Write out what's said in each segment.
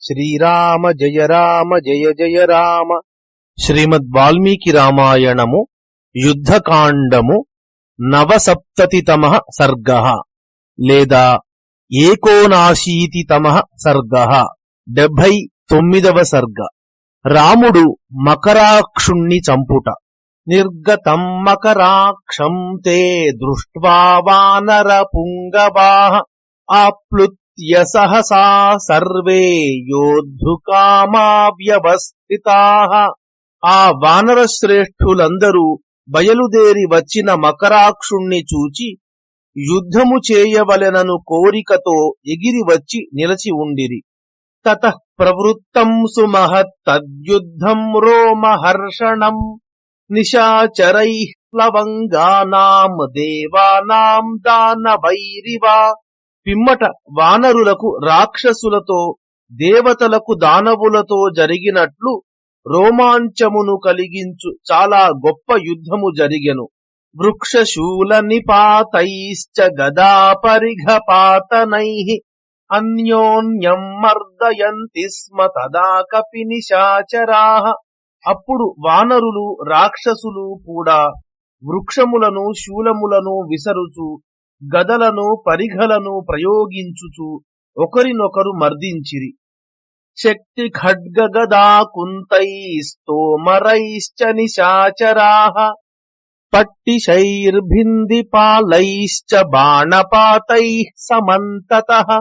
శ్రీరామ జయ రామ జయ జయ రామ. శ్రీమద్ వాల్మీకి రామాయణము యుద్ధకాండము నవసప్తతితమ సర్గ లేదా ఏకోనాశీతితమ సర్గ. డెబ్బై తొమ్మిదవ సర్గ. రాముడు మకరాక్షుణ్ణి చంపుట. నిర్గతం మకరాక్షం తే దృష్ట్వా వానర పుంగవాః. సహసా సర్వే యోద్ధుకామావ్యవస్థితా ఆ వానరశ్రేష్ఠులందరూ బయలుదేరి వచ్చిన మకరాక్షుణ్ణి చూచి యుద్ధము చేయవలెనను కోరికతో ఎగిరి వచ్చి నిలచి ఉండిరి. తత ప్రవృత్తం సుమహత్తద్యుద్ధం రోమహర్షణం నిశాచరై ప్లవంగానాం దేవానాం దానవైరివా పిమ్మట వానరులకు రాక్షసులతో దేవతలకు దానవులతో జరిగినట్లు రోమాంచమును కలిగించు చాలా గొప్ప యుద్ధము జరిగెను. వృక్షశూల నిపాతైశ్చ గదా పరిఘపాతనై అన్యోన్యం మర్దయంతి స్మ తదా కపినిశాచరా. అప్పుడు వానరులు రాక్షసులు కూడా వృక్షములను శూలములను విసరుచు గదలను పరిఘలను ప్రయోగించుచు ఒకరినొకరు మర్దించిరి. శక్తి ఖడ్గగదా కుంతైస్తోమరైశ్చ నిశాచరాః. పట్టిశైర్భిందిపాలైశ్చ బాణపాతైః సమంతతః.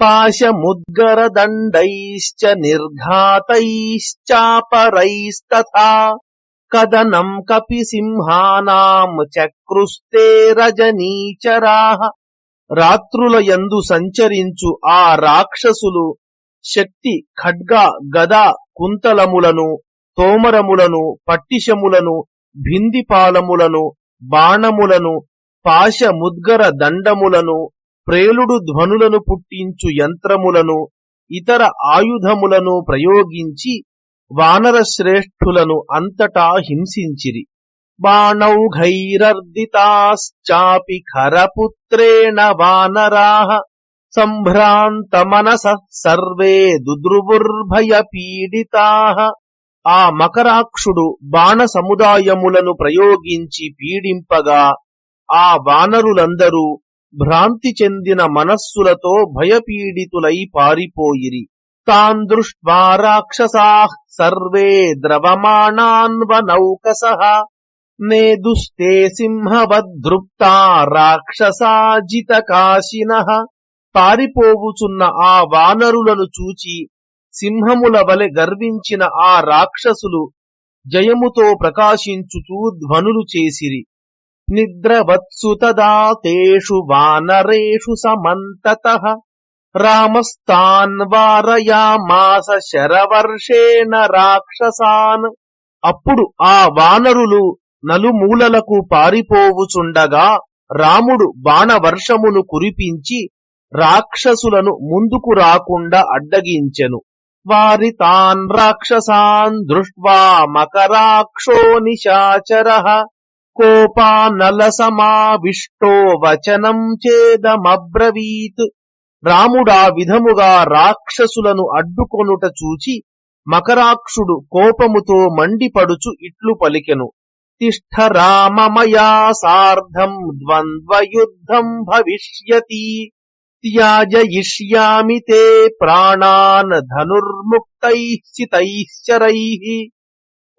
పాశముద్గరదండైశ్చ నిర్ఘాతైశ్చాపరైస్తథా. కదనం కపిసింహానాం చక్రుస్తే రజనీచరాహ రాత్రుల యందు సంచరించు ఆ రాక్షసులు శక్తి ఖడ్గ గద కుంతలములను తోమరములను పట్టిశములను భిందిపాలములను బాణములను పాశముద్గర దండములను ప్రేలుడు ధ్వనులను పుట్టించు యంత్రములను ఇతర ఆయుధములను ప్రయోగించి వానర శ్రేష్ఠులను అంతటా హింసించిరి. బాణౌఘైరర్దితాశ్చాపి ఖరపుత్రేణ వానరాహ సంభ్రాంత మనస సర్వే దుద్రువుర్భయ పీడితా. ఆ మకరాక్షుడు బాణ సముదాయములను ప్రయోగించి పీడింపగా ఆ వానరులందరూ భ్రాంతి చెందిన మనస్సులతో భయపీడితులై పారిపోయిరి. తాన్ దృష్ట్వా రాక్షసాః సర్వే ద్రవమాణాన్వనౌకసః నేదుస్తే రాక్షసాజిత కాశిన పారిపోవుచున్న ఆ వానరులను చూచి సింహముల వలె గర్వించిన ఆ రాక్షసులు జయముతో ప్రకాశించుచూ ధ్వనులు చేసిరి. నిద్రవత్సు తదా తేషు వానరేషు సమంతత. రామస్తాన్ వారయామాస శరవర్షేణ రాక్షసాన్ అప్పుడు ఆ వానరులు నలుమూలలకు పారిపోవుచుండగా రాముడు బాణవర్షమును కురిపించి రాక్షసులను ముందుకు రాకుండా అడ్డగించెను. వారి తాన్ రాక్షసాన్ దృష్ట్వా మకరాక్షో నిశాచర. కోపానల సమావిష్టో వచనం చేదమబ్రవీత్. రాముడా విధముగా రాక్షసులను అడ్డుకొనుట చూచి మకరాక్షుడు కోపముతో మండిపడుచు ఇట్లు పలికెను. తిష్ఠ రామమయా సార్ధం ద్వంద్వయుద్ధం భవిష్యతి. త్యాజయిష్యామి తే ప్రాణాన్ ధనుర్ముక్తైశ్చితైశ్చరై.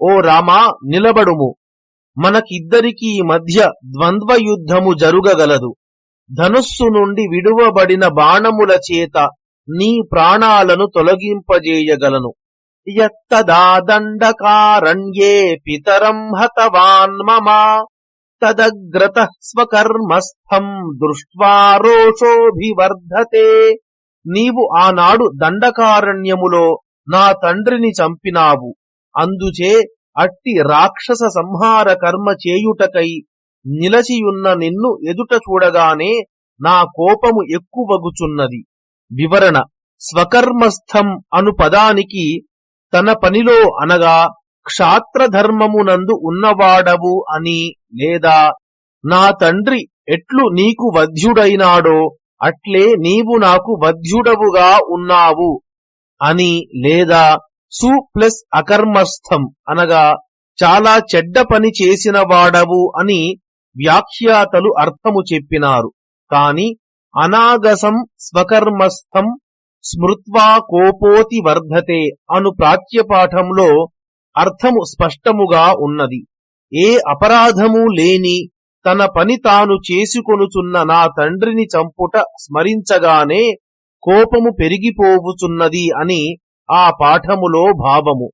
ఓ రామా నిలబడుము. మనకిద్దరికీ మధ్య ద్వంద్వ యుద్ధము జరుగగలదు. ధనుస్సు నుండి విడువబడిన బాణముల చేత నీ ప్రాణాలను తొలగింపజేయగలను. యత్తదా దండకారణ్యే పితరం హతవాన్ మమా. తదగ్రత స్వకర్మస్థం దృష్ట్వా రోషోభివర్ధతే. నీవు ఆనాడు దండకారణ్యములో నా తండ్రిని చంపినావు. అందుచే అట్టి రాక్షస సంహార కర్మ చేయుటకై నిలచియున్న నిన్ను ఎదుట చూడగానే నా కోపము ఎక్కువగుచున్నది. వివరణ స్వకర్మస్థం అను పదానికి తన పనిలో అనగా క్షాత్రధర్మమునందు ఉన్నవాడవు అని లేదా నా తండ్రి ఎట్లు నీకు వధ్యుడైనాడో అట్లే నీవు నాకు వధ్యుడవుగా ఉన్నావు అని లేదా సు ప్లస్ అకర్మస్థం అనగా చాలా చెడ్డ పని చేసిన వాడవు అని వ్యాఖ్యాతలు అర్థము చెప్పినారు. కాని అనాగసం స్వకర్మస్థం స్మృత్వా కోపోతి వర్ధతే అను ప్రాచ్యపాఠంలో అర్థము స్పష్టముగా ఉన్నది. ఏ అపరాధము లేని తన పని తాను చేసుకొనుచున్న నా తండ్రిని చంపుట స్మరించగానే కోపము పెరిగిపోవుచున్నది అని ఆ పాఠములో భావము.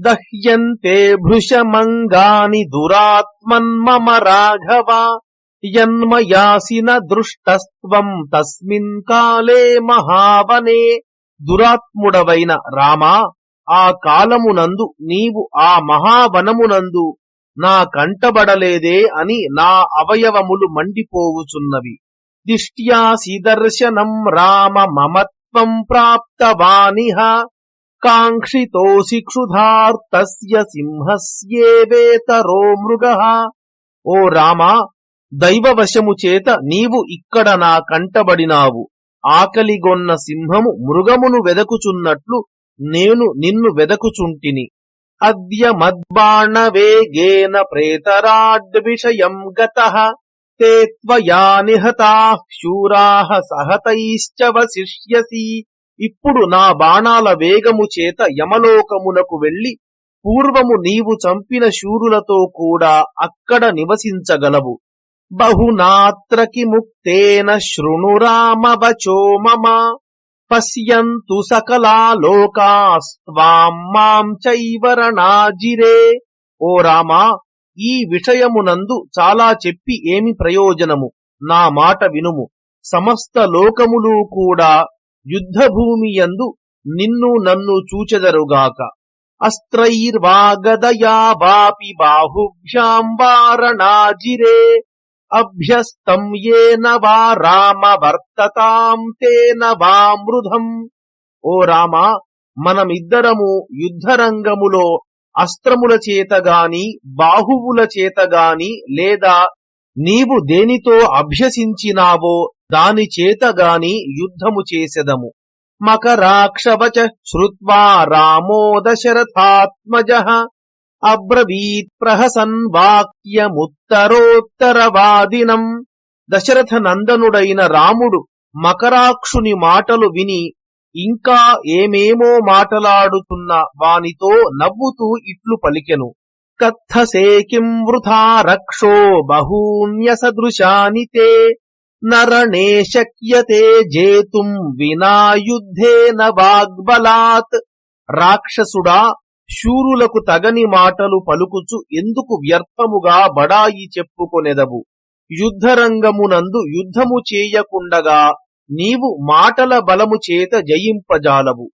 దహ్యంతే భృశమంగాని దురాత్మన్మమ రాఘవ యన్మయాసిన దృష్టస్త్వం తస్మిన్ కాలే మహావనే. దురాత్ముడవైన రామా ఆ కాలమునందు నీవు ఆ మహావనమునందు నా కంటబడలేదే అని నా అవయవములు మండిపోవుచున్నవి. దిష్ట్యాసి దర్శనం రామ మమత్వం ప్రాప్తవానిహ. కాంక్షితోసి క్షుధార్తస్య సింహస్యేవేతరో మృగ ఓ రామా దైవవశము చేత నీవు ఇక్కడ నా కంటబడినావు ఆకలిగొన్న సింహము మృగమును వెదకుచున్నట్లు నేను నిన్ను వెదకుచుంటిని అద్య మద్బాణ వేగేన ప్రేతరాడ్విషయం గత తే త్వయా నిహతాః సహతైశ్చ వసిష్యసి ఇప్పుడు నా బాణాల వేగము చేత యమలోకమునకు వెళ్ళి పూర్వము నీవు చంపిన శూరులతో కూడా అక్కడ నివసించగలవు. బహునాత్రకి ముక్తేన శృణు మమ. పశ్యంతు సకలా మాం చైవరణాజిరే ఓ రామా ఈ విషయమునందు చాలా చెప్పి ఏమి ప్రయోజనము? నా మాట వినుము. సమస్త లోకములు కూడా యుద్ధభూమి యందు నిన్ను నన్ను చూచెదరుగాక అస్త్రైర్వాగదయా వాపి అభ్యస్తం ఏన వా రామ వర్తతాం తేన వా మృధం ఓ రామ మనమిద్దరము యుద్ధరంగములో అస్త్రముల చేతగాని బాహువుల చేతగాని లేదా నీవు దేనితో అభ్యసించినావో దాని చేతగాని యుద్ధము చేసెదము. మకరాక్షవచ శ్రుత్వా రామో దశరథాత్మజ అబ్రవీత్ ప్రహసన్ వాక్యముత్తరోత్తరవాదినం. దశరథ నందనుడైన రాముడు మకరాక్షుని మాటలు విని ఇంకా ఏమేమో మాటలాడుతున్న వానితో నవ్వుతూ ఇట్లు పలికెను. కథసే వృథా రక్షో బహూన్యసదృశాని తే నరణే శక్యతే జేతుం వినాయుద్ధేన వాగ్బలాత్ రాక్షసుడా శూరులకు తగని మాటలు పలుకుచు ఎందుకు వ్యర్థముగా బడాయి చెప్పుకొనెదవు? యుద్ధరంగమునందు యుద్ధము చేయకుండగా నీవు మాటల బలము చేత జయింపజాలవు.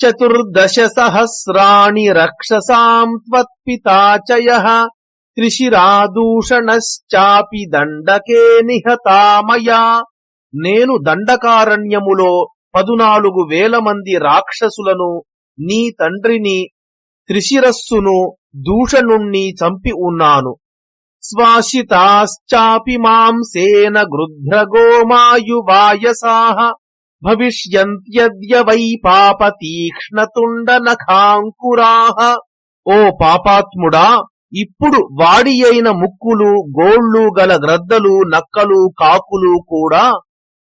చతుర్దశ సహస్రాణి రక్షసాం త్వత్పితాచయ। త్రిశిరాదూషణశ్చాపి దండకే నిహతామయా నేను దండకారణ్యములో పదునాలుగు వేల మంది రాక్షసులను నీ తండ్రిని త్రిశిరస్సును దూషణుణ్ణి చంపి ఉన్నాను. స్వాశితాశ్చాపి మాంసేన గృధ్రగోమాయువాయసాహ భవిష్యంత్యద్య వై పాప తీక్ష్ణతుండ నఖాంకురాహ ఓ పాపాత్ముడా ఇప్పుడు వాడి అయిన ముక్కులు గోళ్ళు గల గ్రద్దలు నక్కలు కాకులు కూడా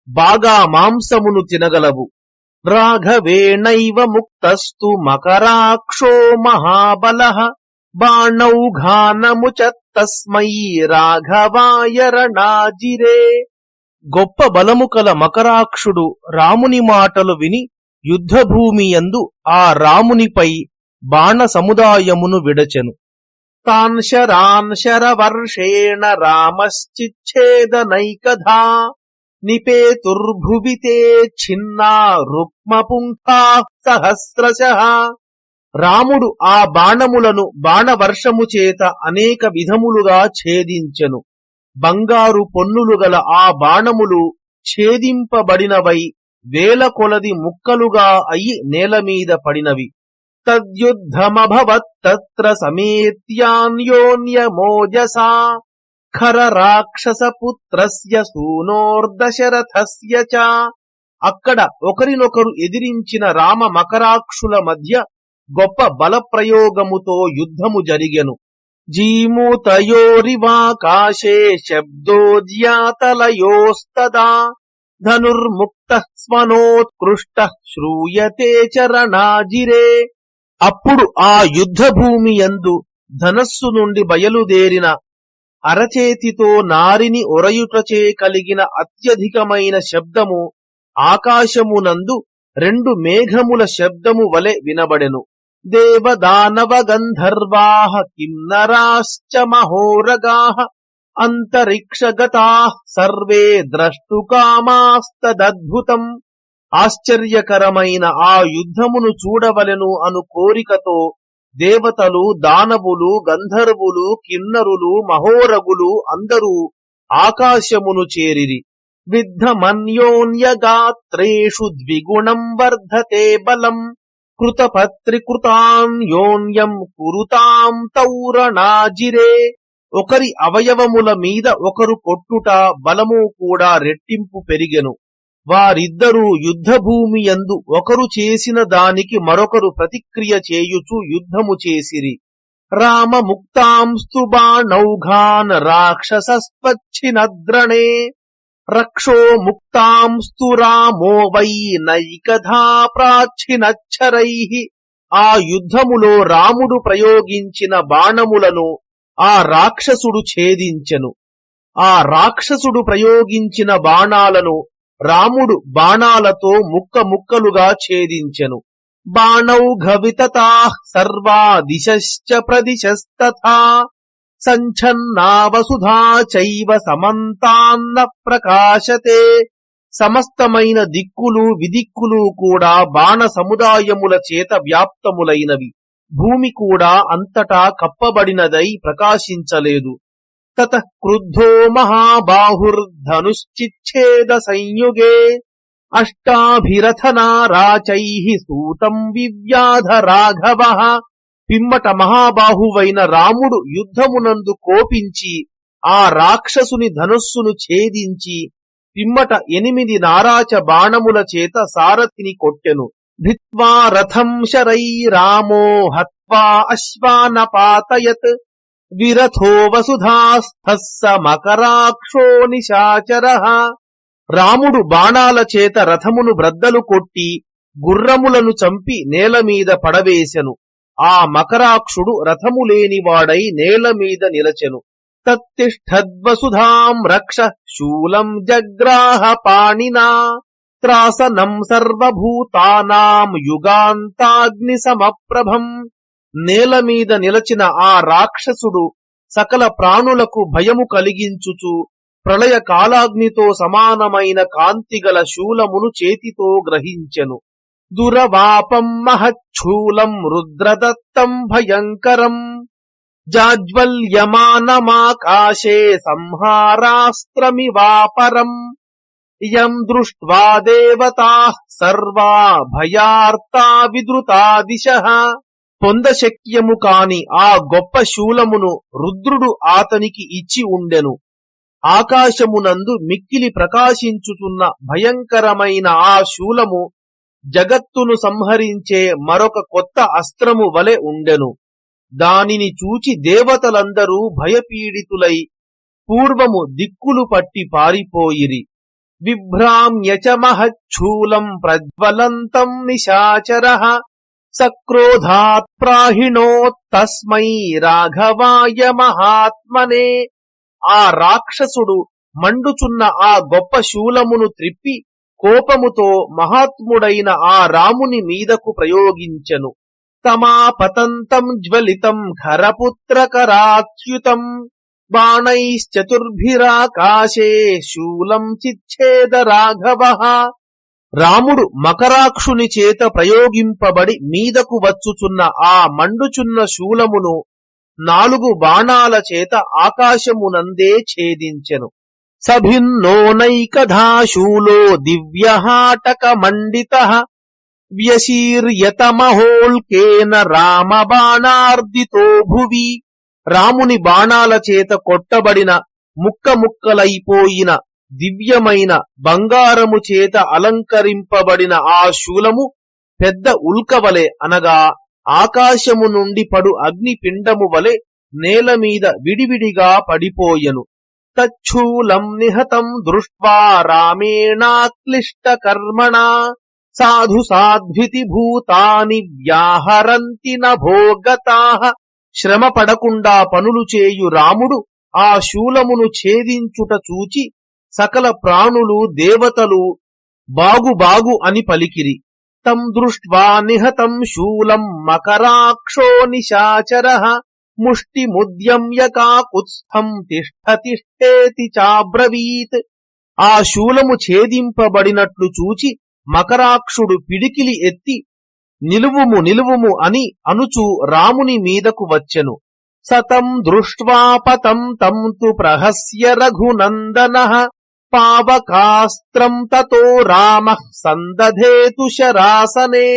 బాగా మాంసమును తినగలవు. రాఘవేణైవ ముక్తస్తు మకరాక్షో మహాబల బాణౌఘానముచ తస్మై రాఘవాయ రణాజిరే. గొప్ప బలము కల మకరాక్షుడు రాముని మాటలు విని యుద్ధభూమి యందు ఆ రామునిపై బాణ సముదాయమును విడచెను. తాన్ శరాన్ శరవర్షేణ రామశ్చిచ్ఛేదనైకధా నిపేతుర్భువితే ఛిన్నా రుక్మపుంఖా సహస్రశ రాముడు ఆ బాణములను బాణవర్షము చేత అనేక విధములుగా ఛేదించెను. బంగారు పొన్నులు గల ఆ బాణములు ఛేదింపబడినవై వేల కొలది ముక్కలుగా అయి నేలమీద పడినవి. తద్యుద్ధమభవత్తత్ర సమేత్యాన్యోన్యమోజసా ఖర రాక్షస సూనోర్దశరథస్య చ అక్కడ ఒకరినొకరు ఎదిరించిన రామ మకరాక్షుల మధ్య గొప్ప బలప్రయోగముతో యుద్ధము జరిగెను. జీమూతయోరివాకాశే శబ్దోజ్యాతలయోస్తదా ధనుర్ముక్త స్మనోత్కృష్ట శ్రూయతే చరణాజిరే। అప్పుడు ఆ యుద్ధభూమి ఎందు యందు ధనస్సు నుండి బయలుదేరిన అరచేతితో నారిని ఒరయుటచే కలిగిన అత్యధికమైన శబ్దము ఆకాశమునందు రెండు మేఘముల శబ్దము వలె వినబడెను. దేవదానవ గంధర్వాహ కిన్నరాశ్చ మహోరగాహ అంతరిక్షగతా సర్వే ద్రష్టుకామాస్తదద్భుతం ఆశ్చర్యకరమైన ఆ యుద్ధమును చూడవలెను అను కోరికతో దేవతలు దానవులు గంధర్వులు కిన్నరులు మహోరగులు అందరూ ఆకాశమును చేరిరి. విద్ధమన్యోన్యగాత్రేషు ద్విగుణం వర్ధతే బలం. కృతపత్రికృతాన్యోన్యం కురుతాం తౌరణాజిరే. ఒకరి అవయవముల మీద ఒకరు కొట్టుట బలము కూడా రెట్టింపు పెరిగెను. వారిద్దరూ యుద్ధభూమి యందు ఒకరు చేసిన దానికి మరొకరు ప్రతిక్రియ చేయుచు యుద్ధము చేసిరి. రామ ముక్తాంస్తు బాణౌఘాన్ రక్షో ముక్తాంస్తు రామో వై నైకథా ప్రాచ్చినచ్చరై ఆ యుద్ధములో రాముడు ప్రయోగించిన బాణములను ఆ రాక్షసుడు ఛేదించెను. ఆ రాక్షసుడు ప్రయోగించిన బాణాలను రాముడు బాణాలతో ముక్క ముక్కలుగా ఛేదించెను. బాణౌఘవితతా సర్వా దిశశ్చ ప్రదిశస్తథా. సంఛన్నా వసుధా చైవ సమంతాన్న ప్రకాశతే. సమస్తమైన దిక్కులు విదిక్కులు కూడా బాణ సముదాయముల చేత వ్యాప్తములైనవి. భూమి కూడా అంతటా కప్పబడినదై ప్రకాశించలేదు. తత క్రుద్ధో మహాబాహుర్ధనుశ్చిచ్ఛేద సంయుగే అష్టాభిరథనారాచై సూతం వివ్యాధ రాఘవ పిమ్మట మహాబాహువైన రాముడు యుద్ధమునందు కోపించి ఆ రాక్షసుని ధనుస్సును ఛేదించి పిమ్మట ఎనిమిది నారాచ బాణముల చేత సారథిని కొట్టెను. భిత్వా రథం శరై రామో హత్వా అశ్వానపాతయత్ విరథో వసుధాస్థ మకరాక్షో నిశాచర. రాముడు బాణాల చేత రథమును బ్రద్దలు కొట్టి గుర్రములను చంపి నేలమీద పడవేశెను ఆ మకరాక్షుడు రథము లేనివాడై నేల మీద నిలచెను. తత్తిష్టద్వసుధాం రక్ష శూలం జగ్రాహ పాణినా. త్రాసనం సర్వభూతానాం యుగాంతాగ్ని సమప్రభం నేల మీద నిలచిన ఆ రాక్షసుడు సకల ప్రాణులకు భయము కలిగించుచు ప్రళయ కాలాగ్నితో సమానమైన కాంతిగల శూలమును చేతితో గ్రహించెను. దురవాపం మహచ్చూలం రుద్రదత్తం భయంకరం. జాజ్వల్యమానమాకాశే సంహారాస్త్రమివాపరం. ఇయం దృష్ట్వా దేవతా సర్వా భయార్తా విద్రుతా దిశ పొందశక్యము కాని ఆ గొప్ప శూలమును రుద్రుడు ఆతనికి ఇచ్చి ఉండెను. ఆకాశమునందు మిక్కిలి ప్రకాశించుతున్న భయంకరమైన ఆ శూలము జగత్తును సంహరించే మరొక కొత్త అస్త్రము వలె ఉండెను. దానిని చూచి దేవతలందరూ భయపీడితులై పూర్వము దిక్కులు పట్టి పారిపోయిరి. బిభ్రామ్యచమహచ్చూలం ప్రజ్వలంతం నిశాచర సక్రోధాత్ ప్రాహిణోత్తస్మై రాఘవాయ మహాత్మనే ఆ రాక్షసుడు మండుచున్న ఆ గొప్ప శూలమును త్రిప్పి కోపముతో మహాత్ముడైన ఆ రాముని మీదకు ప్రయోగించెను. తమాపతంతం జ్వలితం ఖరపుత్రకరాచ్యుతం బాణైశ్చతుర్భిరాకాశే శూలం చిచ్ఛేద రాఘవ। రాముడు మకరాక్షుని చేత ప్రయోగింపబడి మీదకు వచ్చుచున్న ఆ మండుచున్న శూలమును నాలుగు బాణాల చేత ఆకాశమునందే ఛేదించెను. సభిన్నోనైకధా శూలో దివ్యహాటక మండిత వ్యశీర్యతమహోల్కేన రామ బాణార్దితో భువి. రాముని బాణాల చేత కొట్టబడిన ముక్క ముక్కలైపోయిన దివ్యమైన బంగారము చేత అలంకరింపబడిన ఆ శూలము పెద్ద ఉల్కవలె అనగా ఆకాశము నుండి పడు అగ్ని పిండము వలె నేల మీద విడివిడిగా పడిపోయెను. తచ్చూలం నిహతం దృష్ట్వా రామేణాక్లిష్ట కర్మణా సాధు సాధ్వితి భూతాని వ్యాహరంతి నభోగతా శ్రమ పడకుండా పనులు చేయు రాముడు ఆ శూలమును ఛేదించుట చూచి సకల ప్రాణులు దేవతలు బాగు బాగు అని పలికిరి. తం దృష్ట్వా నిహతం శూలం మకరాక్షో నిశాచర ముష్టి ముద్యమ్య కాకుత్స్థం తిష్ట తిష్టేతి చాబ్రవీత్. ఆ శూలము ఛేదింపబడినట్లు చూచి మకరాక్షుడు పిడికిలి ఎత్తి నిలువుము నిలువుము అని అనుచు రాముని మీదకు వచ్చెను. సతం దృష్ట్వాపతం తం తు ప్రహస్య రఘునందన పావకాస్త్రం తతో రామ సందధేతు శరాసనే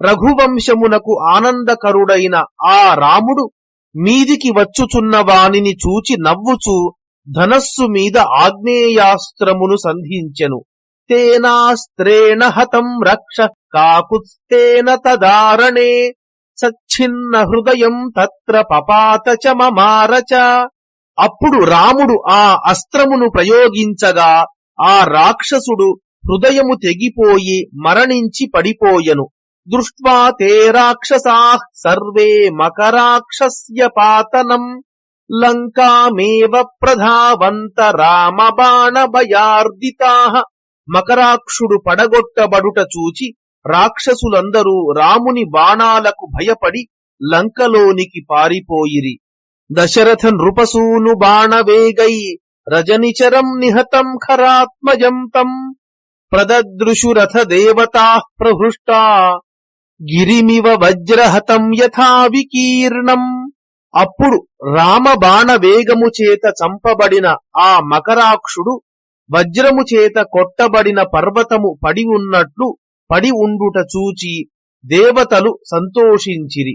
రఘువంశమునకు ఆనందకరుడైన ఆ రాముడు మీదికి వచ్చుచున్న వానిని చూచి నవ్వుచు ధనస్సు మీద ఆగ్నేయాస్త్రమును సంధించెను। తేనాస్త్రేణ హతం రక్ష కాకుత్స్తేన తదారణే। సచ్ఛిన్న హృదయం తత్ర పపాత చ మమారచ। అప్పుడు రాముడు ఆ అస్త్రమును ప్రయోగించగా ఆ రాక్షసుడు హృదయము తెగిపోయి మరణించి పడిపోయెను. దృష్ట్వా తే రాక్షసా సర్వే మకరాక్షస్య పాతనం. లంకామేవ ప్రధావంత రామ బాణ భయార్దితా మకరాక్షుడు పడగొట్టబడుట చూచి రాక్షసులందరూ రాముని బాణాలకు భయపడి లంకలోనికి పారిపోయిరి. దశరథ నృపసూను బాణవేగై రజనిచరం నిహతం ఖరాత్మజం తం ప్రదదృశురథ దేవతా ప్రహృష్టా గిరిమివ వజ్రహతం యథా వికీర్ణం. అప్పుడు రామ బాణ వేగము చేత చంపబడిన ఆ మకరాక్షుడు వజ్రము చేత కొట్టబడిన పర్వతము పడి ఉన్నట్లు పడి ఉండుట చూచి దేవతలు సంతోషించిరి.